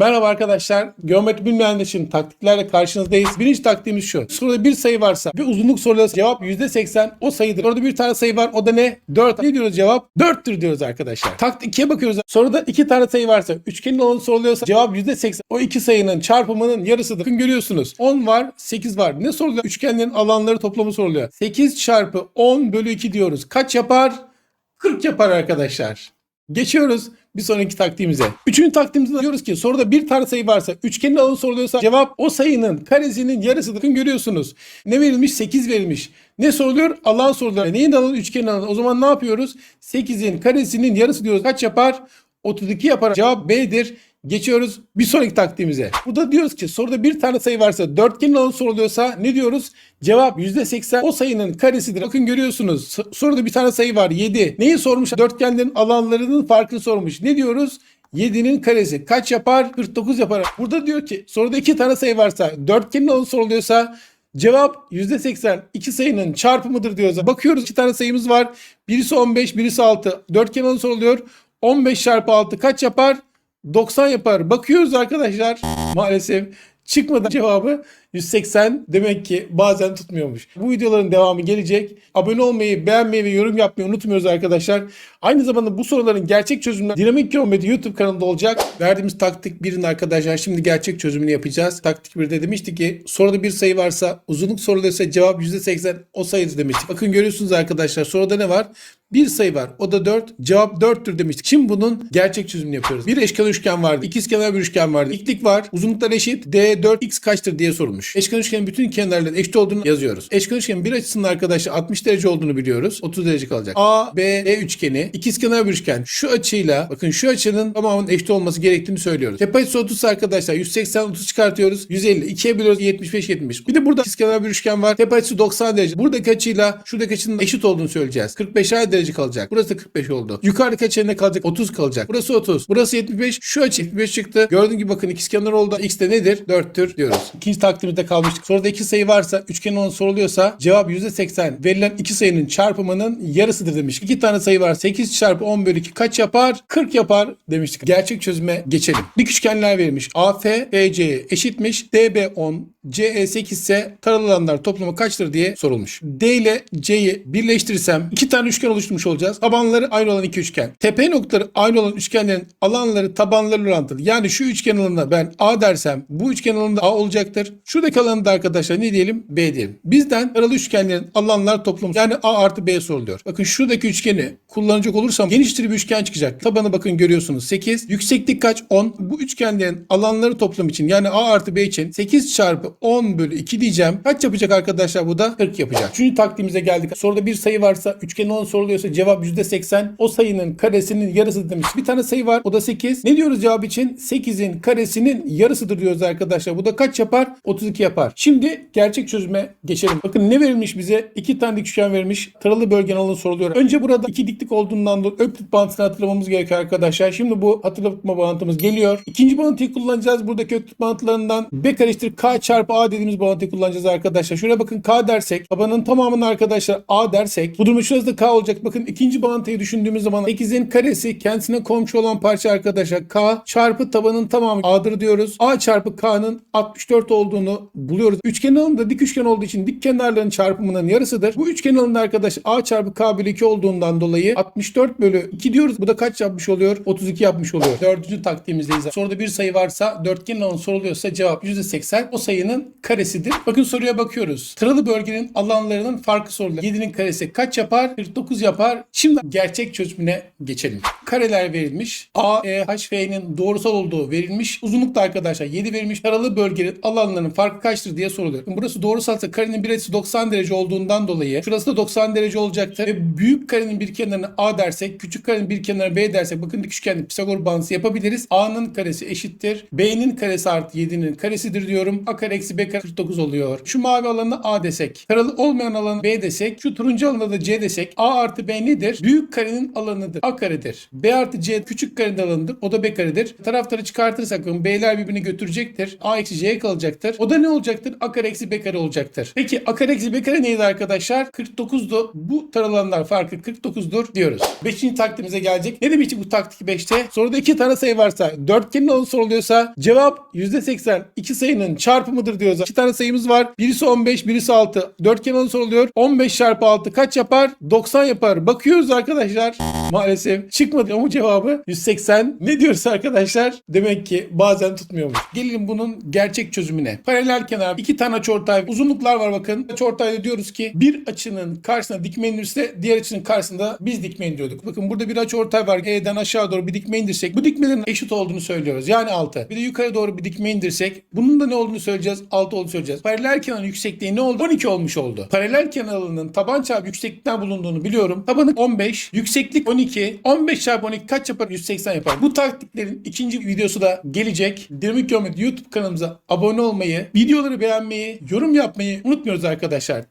Merhaba arkadaşlar. Geometri bilmeyenler için taktiklerle karşınızdayız. Birinci taktiğimiz şu. Soruda bir sayı varsa bir uzunluk soruluyorsa cevap %80 o sayıdır. Orada bir tane sayı var o da ne? 4. Ne diyoruz cevap? 4'tür diyoruz arkadaşlar. Taktik 2'ye bakıyoruz. Soruda iki tane sayı varsa üçgenin alanı soruluyorsa cevap %80 o iki sayının çarpımının yarısıdır. Bakın görüyorsunuz. 10 var 8 var. Ne soruluyor? Üçgenlerin alanları toplamı soruluyor. 8 çarpı 10 bölü 2 diyoruz. Kaç yapar? 40 yapar arkadaşlar. Geçiyoruz bir sonraki taktiğimize. Üçüncü taktiğimizde diyoruz ki soruda bir tane sayı varsa üçgenin alanı soruluyorsa cevap o sayının karesinin yarısıdır. Bakın görüyorsunuz. Ne verilmiş? 8 verilmiş. Ne soruluyor? Alan soruluyor. E neyin alanı? Üçgenin alanı. O zaman ne yapıyoruz? 8'in karesinin yarısı diyoruz. Kaç yapar? 32 yapar. Cevap B'dir. Geçiyoruz bir sonraki taktiğimize. Burada diyoruz ki soruda bir tane sayı varsa dörtgenin alanı soruluyorsa ne diyoruz? Cevap %80 o sayının karesidir. Bakın görüyorsunuz soruda bir tane sayı var 7. Neyi sormuş? Dörtgenlerin alanlarının farkını sormuş. Ne diyoruz? 7'nin karesi kaç yapar? 49 yapar. Burada diyor ki soruda iki tane sayı varsa dörtgenin alanı soruluyorsa Cevap %80 iki sayının çarpımıdır diyoruz. Bakıyoruz iki tane sayımız var. Birisi 15, birisi 6. Dörtgen alanı soruluyor. 15 çarpı 6 kaç yapar? 90 yapar. Bakıyoruz arkadaşlar. Maalesef çıkmadı cevabı. 180 demek ki bazen tutmuyormuş. Bu videoların devamı gelecek. Abone olmayı, beğenmeyi ve yorum yapmayı unutmuyoruz arkadaşlar. Aynı zamanda bu soruların gerçek çözümleri Dinamik Geometri YouTube kanalında olacak. Verdiğimiz taktik 1'in arkadaşlar şimdi gerçek çözümünü yapacağız. Taktik 1'de demiştik ki soruda bir sayı varsa uzunluk soruluyorsa cevap %80 o sayıdır demiştik. Bakın görüyorsunuz arkadaşlar soruda ne var? Bir sayı var. O da 4. Cevap 4'tür demiştik. Şimdi bunun gerçek çözümünü yapıyoruz. Bir eşkenar üçgen vardı. İkizkenar bir üçgen vardı. İklik var. Uzunluklar eşit. D 4x kaçtır diye sorulmuş. Eşkenar üçgenin bütün kenarların eşit olduğunu yazıyoruz. Eşkenar üçgenin bir açısının arkadaşlar 60 derece olduğunu biliyoruz. 30 derece kalacak. A, B, E üçgeni ikizkenar bir üçgen. Şu açıyla bakın şu açının tamamının eşit olması gerektiğini söylüyoruz. Tepe açısı 30 arkadaşlar. 180 30 çıkartıyoruz. 150. 2'ye bölüyoruz 75 70. Bir de burada ikizkenar bir üçgen var. Tepe açısı 90 derece. Buradaki açıyla şuradaki açının eşit olduğunu söyleyeceğiz. 45 derece kalacak. Burası da 45 oldu. Yukarıdaki açı ne kalacak? 30 kalacak. Burası 30. Burası 75. Şu açı 75 çıktı. Gördüğün gibi bakın ikizkenar oldu. X de nedir? 4'tür diyoruz. İkinci takdimde kalmıştık. Soruda iki sayı varsa üçgenin alanı soruluyorsa cevap %80. Verilen iki sayının çarpımının yarısıdır demiş. İki tane sayı var. 8 çarpı 10 bölü 2 kaç yapar? 40 yapar demiştik. Gerçek çözüme geçelim. Dik üçgenler verilmiş. AF BC'ye eşitmiş. DB 10, CE 8 ise taralı alanlar toplamı kaçtır diye sorulmuş. D ile C'yi birleştirirsem iki tane üçgen oluşturmuş olacağız. Tabanları aynı olan iki üçgen. Tepe noktaları aynı olan üçgenlerin alanları tabanları orantılı. Yani şu üçgen alanına ben A dersem bu üçgen alanında A olacaktır. Şuradaki alanı da arkadaşlar ne diyelim? B diyelim. Bizden taralı üçgenlerin alanlar toplamı yani A artı B soruluyor. Bakın şuradaki üçgeni kullanacak olursam geniştir bir üçgen çıkacak. Tabanı bakın görüyorsunuz 8. Yükseklik kaç? 10. Bu üçgenlerin alanları toplam için yani A artı B için 8 çarpı 10 bölü 2 diyeceğim. Kaç yapacak arkadaşlar bu da? 40 yapacak. Üçüncü taktiğimize geldik. Soruda bir sayı varsa üçgenin alanı soruluyorsa cevap %80. O sayının karesinin yarısı demiş. Bir tane sayı var. O da 8. Ne diyoruz cevap için? 8'in karesinin yarısıdır diyoruz arkadaşlar. Bu da kaç yapar? 32 yapar. Şimdi gerçek çözüme geçelim. Bakın ne verilmiş bize? İki tane dik üçgen verilmiş. Taralı bölgenin alanı soruluyor. Önce burada iki diklik olduğundan dolayı öklit bağıntısını hatırlamamız gerekiyor arkadaşlar. Şimdi bu hatırlatma bağıntımız geliyor. İkinci bağıntıyı kullanacağız. Buradaki öklit bağıntılarından B karıştır K çarpı A dediğimiz bağıntıyı kullanacağız arkadaşlar. Şuraya bakın K dersek tabanın tamamını arkadaşlar A dersek bu durumda şurası da K olacak. Bakın ikinci bağıntıyı düşündüğümüz zaman 8'in karesi kendisine komşu olan parça arkadaşlar K çarpı tabanın tamamı A'dır diyoruz. A çarpı K'nın 64 olduğunu buluyoruz. Üçgen alanında dik üçgen olduğu için dik kenarların çarpımının yarısıdır. Bu üçgen alanında arkadaş A çarpı K bölü 2 olduğundan dolayı 64 bölü 2 diyoruz. Bu da kaç yapmış oluyor? 32 yapmış oluyor. Dördüncü taktiğimizdeyiz. Soruda bir sayı varsa dörtgenin alanı soruluyorsa cevap %80 o sayının karesidir. Bakın soruya bakıyoruz. Taralı bölgenin alanlarının farkı soruluyor. 7'nin karesi kaç yapar? 49 yapar. Şimdi gerçek çözümüne geçelim. Kareler verilmiş. A, E, H, F'nin doğrusal olduğu verilmiş. Uzunluk da arkadaşlar 7 verilmiş. Taralı bölgenin alanlarının farkı kaçtır diye soruluyor. Şimdi burası doğrusalsa karenin bir açısı 90 derece olduğundan dolayı şurası da 90 derece olacaktır. Ve büyük karenin bir kenarına A dersek, küçük karenin bir kenarına B dersek bakın dik üçgende Pisagor bağıntısı yapabiliriz. A'nın karesi eşittir. B'nin karesi artı 7'nin karesidir diyorum. A kare eksi B kare 49 oluyor. Şu mavi alanı A desek. Taralı olmayan alanı B desek. Şu turuncu alanı da C desek. A artı B nedir? Büyük karenin alanıdır. A karedir. B artı C küçük kareden alındı. O da B karedir. Tarafları çıkartırsak B'ler birbirini götürecektir. A eksi C kalacaktır. O da ne olacaktır? A kare eksi B kare olacaktır. Peki A kare eksi B kare neydi arkadaşlar? 49'du. Bu taralanlar farkı 49'dur diyoruz. Beşinci taktiğimize gelecek. Ne demiştik bu taktik 5'te? Soruda iki tane sayı varsa dörtgenin alanı soruluyorsa cevap %80 iki sayının çarpımıdır diyoruz. İki tane sayımız var. Birisi 15, birisi 6. Dörtgen alanı soruluyor. 15 çarpı 6 kaç yapar? 90 yapar. Bakıyoruz arkadaşlar. Maalesef çıkmadı ama cevabı 180. Ne diyoruz arkadaşlar? Demek ki bazen tutmuyormuş. Gelelim bunun gerçek çözümüne. Paralel kenar iki tane açıortay uzunluklar var bakın. Açıortayda diyoruz ki bir açının karşısına dikme indirirse diğer açının karşısında biz dikme indiriyorduk. Bakın burada bir açıortay var. E'den aşağı doğru bir dikme indirsek bu dikmelerin eşit olduğunu söylüyoruz. Yani 6. Bir de yukarı doğru bir dikme indirsek bunun da ne olduğunu söyleyeceğiz? 6 olduğunu söyleyeceğiz. Paralel kenarın yüksekliği ne oldu? 12 olmuş oldu. Paralel kenarının taban çarpı yükseklikten bulunduğunu biliyorum. Tabanı 15, yükseklik 12. 15 çarpı 12 kaç yapar? 180 yapar. Bu taktiklerin ikinci videosu da gelecek. Dinamik Geometri YouTube kanalımıza abone olmayı, videoları beğenmeyi, yorum yapmayı unutmuyoruz arkadaşlar.